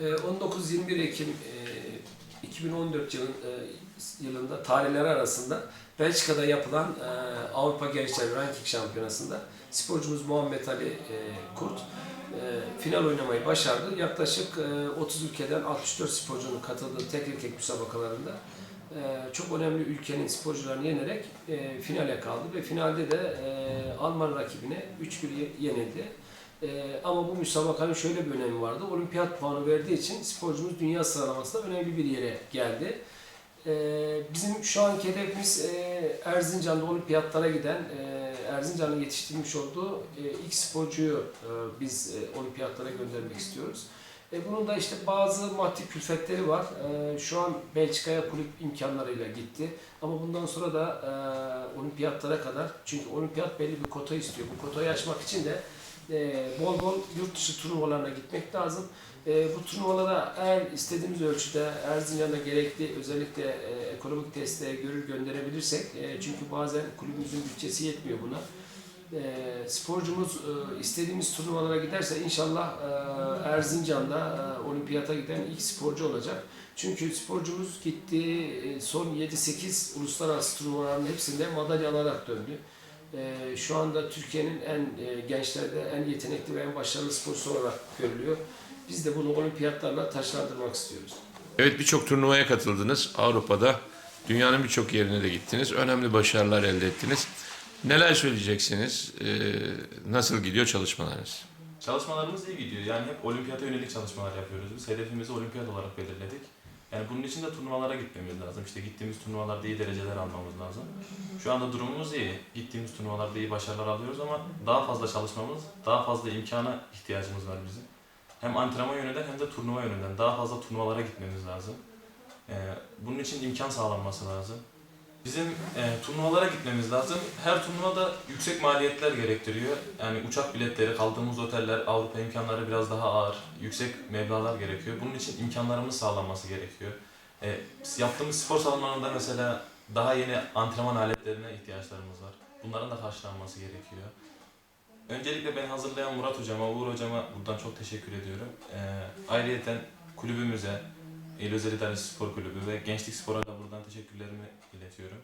Ee, 19-21 Ekim e, 2014 yılın, e, yılında tarihleri arasında Belçika'da yapılan e, Avrupa Gençler Ranking Şampiyonası'nda sporcumuz Muhammed Ali e, Kurt e, final oynamayı başardı. Yaklaşık e, 30 ülkeden 64 sporcunun katıldığı tek erkek müsabakalarında e, çok önemli ülkenin sporcularını yenerek e, finale kaldı ve finalde de e, Alman rakibine 3-1 ye- yenildi. Ee, ama bu müsabakanın şöyle bir önemi vardı. Olimpiyat puanı verdiği için sporcumuz dünya sıralamasında önemli bir yere geldi. Ee, bizim şu anki hedefimiz e, Erzincan'da olimpiyatlara giden, e, Erzincan'ın yetiştirmiş olduğu e, ilk sporcuyu e, biz e, olimpiyatlara göndermek istiyoruz. E, bunun da işte bazı maddi külfetleri var. E, şu an Belçika'ya kulüp imkanlarıyla gitti. Ama bundan sonra da e, olimpiyatlara kadar, çünkü olimpiyat belli bir kota istiyor. Bu kotayı açmak için de e, bol bol yurt dışı turnuvalarına gitmek lazım. E, bu turnuvalara eğer istediğimiz ölçüde Erzincan'da gerekli özellikle e, ekonomik desteğe görür gönderebilirsek e, çünkü bazen kulübümüzün bütçesi yetmiyor buna. E, sporcumuz e, istediğimiz turnuvalara giderse inşallah e, Erzincan'da e, olimpiyata giden ilk sporcu olacak. Çünkü sporcumuz gitti e, son 7-8 uluslararası turnuvaların hepsinde madalya alarak döndü. Ee, şu anda Türkiye'nin en e, gençlerde en yetenekli ve en başarılı sporcusu olarak görülüyor. Biz de bunu olimpiyatlarla taşlandırmak istiyoruz. Evet birçok turnuvaya katıldınız. Avrupa'da dünyanın birçok yerine de gittiniz. Önemli başarılar elde ettiniz. Neler söyleyeceksiniz? Ee, nasıl gidiyor çalışmalarınız? Çalışmalarımız iyi gidiyor. Yani hep olimpiyata yönelik çalışmalar yapıyoruz. Biz hedefimizi olimpiyat olarak belirledik. Yani bunun için de turnuvalara gitmemiz lazım. İşte gittiğimiz turnuvalarda iyi dereceler almamız lazım. Şu anda durumumuz iyi. Gittiğimiz turnuvalarda iyi başarılar alıyoruz ama daha fazla çalışmamız, daha fazla imkana ihtiyacımız var bizim. Hem antrenman yönünden hem de turnuva yönünden daha fazla turnuvalara gitmemiz lazım. Ee, bunun için imkan sağlanması lazım. Bizim e, turnuvalara gitmemiz lazım. Her turnuvada yüksek maliyetler gerektiriyor. Yani uçak biletleri, kaldığımız oteller, Avrupa imkanları biraz daha ağır. Yüksek meblağlar gerekiyor. Bunun için imkanlarımız sağlanması gerekiyor. E, yaptığımız spor salonlarında mesela daha yeni antrenman aletlerine ihtiyaçlarımız var. Bunların da karşılanması gerekiyor. Öncelikle beni hazırlayan Murat Hocama, Uğur Hocama buradan çok teşekkür ediyorum. E, ayrıyeten kulübümüze, İl Özel İdaresi Spor Kulübü ve Gençlik Spor'a da buradan teşekkürlerimi iletiyorum.